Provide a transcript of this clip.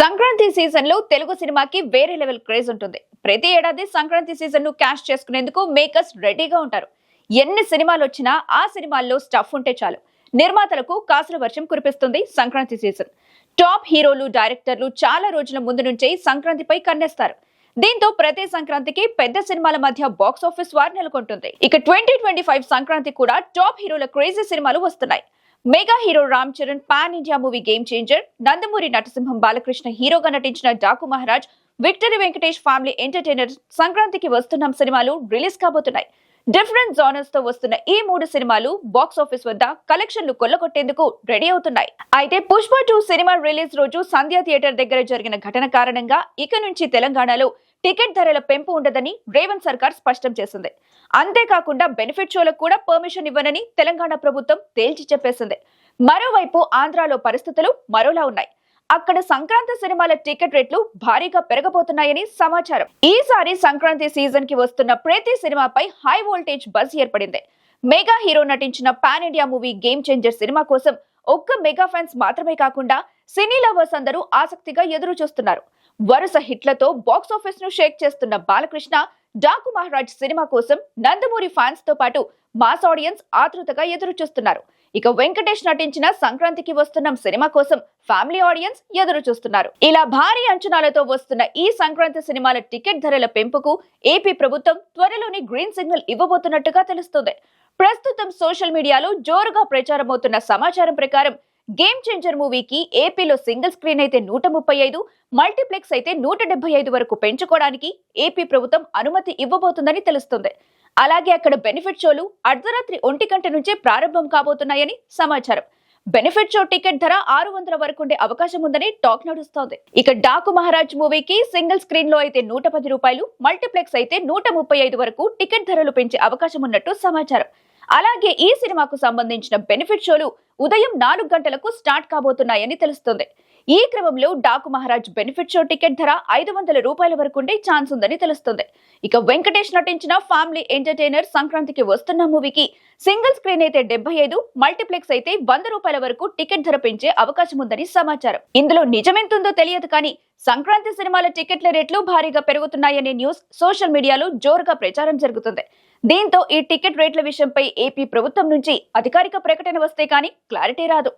సంక్రాంతి సీజన్లో తెలుగు సినిమాకి వేరే లెవెల్ క్రేజ్ ఉంటుంది. ప్రతి ఏడాది సంక్రాంతి సీజన్ను క్యాష్ చేసుకునేందుకు మేకర్స్ రెడీగా ఉంటారు. ఎన్ని సినిమాలు వచ్చినా ఆ సినిమాల్లో స్టఫ్ ఉంటే చాలు. నిర్మాతలకు కాసుల వర్షం కురిపిస్తుంది సంక్రాంతి సీజన్. టాప్ హీరోలు డైరెక్టర్లు చాలా రోజుల ముందు నుంచే సంక్రాంతిపై కన్నేస్తారు. దీంతో ప్రతి సంక్రాంతికి పెద్ద సినిమాల మధ్య బాక్స్ ఆఫీస్ వార్ నెలకొంటుంది. ఇక ట్వంటీ ట్వంటీ ఫైవ్ సంక్రాంతి కూడా టాప్ హీరోల క్రేజీ సినిమాలు వస్తున్నాయి. Mega hero Ram Charan pan India movie Game Changer. Nandamuri నటసింహం Balakrishna హీరోగా నటించిన Daaku Maharaaj victory Venkatesh family entertainer సంక్రాంతికి వస్తున్న సినిమాలు రిలీజ్ కాబోతున్నాయి. డిఫరెంట్ జోనర్స్తో వస్తున్న ఈ మూడు సినిమాలు బాక్స్ ఆఫీస్ వద్ద కలెక్షన్లు కొల్లగొట్టేందుకు రెడీ అవుతున్నాయి. అయితే పుష్ప టూ సినిమా రిలీజ్ రోజు సంధ్య థియేటర్ దగ్గర జరిగిన ఘటన కారణంగా ఇక నుంచి తెలంగాణలో టికెట్ ధరల పెంపు ఉండదని రేవంత్ సర్కార్ స్పష్టం చేసింది. అంతేకాకుండా బెనిఫిట్ షోలకు కూడా పర్మిషన్ ఇవ్వనని తెలంగాణ ప్రభుత్వం తేల్చి చెప్పేసింది. మరోవైపు ఆంధ్రాలో పరిస్థితులు మరోలా ఉన్నాయి. అక్కడ సంక్రాంతి సినిమాల టికెట్ రేట్లు భారీగా పెరగబోతున్నాయని సమాచారం. ఈసారి సంక్రాంతి సీజన్కి వస్తున్న ప్రతి సినిమాపై హై వోల్టేజ్ బజ్ ఏర్పడింది. మెగా హీరో నటించిన pan India movie Game Changer cinema కోసం ఒక్క మెగా ఫ్యాన్స్ మాత్రమే కాకుండా సినీ లవర్స్ అందరూ ఆసక్తిగా ఎదురు చూస్తున్నారు. వరుస హిట్లతో బాక్స్ ఆఫీస్ను షేక్ చేస్తున్న బాలకృష్ణ డాకు మహారాజ్ సినిమా కోసం నందమూరి ఫ్యాన్స్తో పాటు మాస్ ఆడియన్స్ ఆతృతగా ఎదురు చూస్తున్నారు. ఇక వెంకటేష్ నటించిన సంక్రాంతికి వస్తున్న సినిమా కోసం ఫ్యామిలీ ఆడియన్స్ ఎదురు చూస్తున్నారు. ఇలా భారీ అంచనాలతో వస్తున్న ఈ సంక్రాంతి సినిమాల టికెట్ ధరల పెంపుకు ఏపీ ప్రభుత్వం త్వరలోనే గ్రీన్ సిగ్నల్ ఇవ్వబోతున్నట్టుగా తెలుస్తుంది. ప్రస్తుతం సోషల్ మీడియాలో జోరుగా ప్రచారమవుతున్న సమాచారం ప్రకారం గేమ్ చేంజర్ మూవీకి ఏపీలో సింగిల్ స్క్రీన్ అయితే నూట ముప్పై ఐదు మల్టీప్లెక్స్ అయితే నూట డెబ్బై ఐదు వరకు పెంచుకోవడానికి ఏపీ ప్రభుత్వం అనుమతి ఇవ్వబోతుందని తెలుస్తుంది. అలాగే అక్కడ బెనిఫిట్ షోలు అర్ధరాత్రి ఒంటి గంట నుంచే ప్రారంభం కాబోతున్నాయని సమాచారం. బెనిఫిట్ షో టికెట్ ధర ఆరు వందల వరకు ఉండే అవకాశం ఉందని టాక్ నడుస్తోంది. ఇక డాకు మహారాజ్ మూవీకి సింగిల్ స్క్రీన్లో అయితే నూట పది రూపాయలు మల్టీప్లెక్స్ అయితే నూట ముప్పై ఐదు వరకు టికెట్ ధరలు పెంచే అవకాశం ఉన్నట్టు సమాచారం. అలాగే ఈ సినిమాకు సంబంధించిన బెనిఫిట్ షోలు ఉదయం నాలుగు గంటలకు స్టార్ట్ కాబోతున్నాయని తెలుస్తుంది. ఈ క్రమంలో Daaku Maharaaj benefit show ticket ధర ఐదు వందల రూపాయల వరకు ఉండే ఛాన్స్ ఉందని తెలుస్తుంది. ఇక వెంకటేష్ నటించిన ఫ్యామిలీ ఎంటర్టైనర్ సంక్రాంతికి వస్తున్న మూవీకి సింగిల్ స్క్రీన్ అయితే డెబ్బై ఐదు మల్టీప్లెక్స్ అయితే వంద రూపాయల వరకు టికెట్ ధర పెంచే అవకాశం ఉందని సమాచారం. ఇందులో నిజమెంతుందో తెలియదు కానీ సంక్రాంతి సినిమాల టికెట్ల రేట్లు భారీగా పెరుగుతున్నాయనే న్యూస్ సోషల్ మీడియాలో జోరుగా ప్రచారం జరుగుతుంది. దీంతో ఈ టికెట్ రేట్ల విషయంపై ఏపీ ప్రభుత్వం నుంచి అధికారిక ప్రకటన వస్తే కానీ క్లారిటీ రాదు.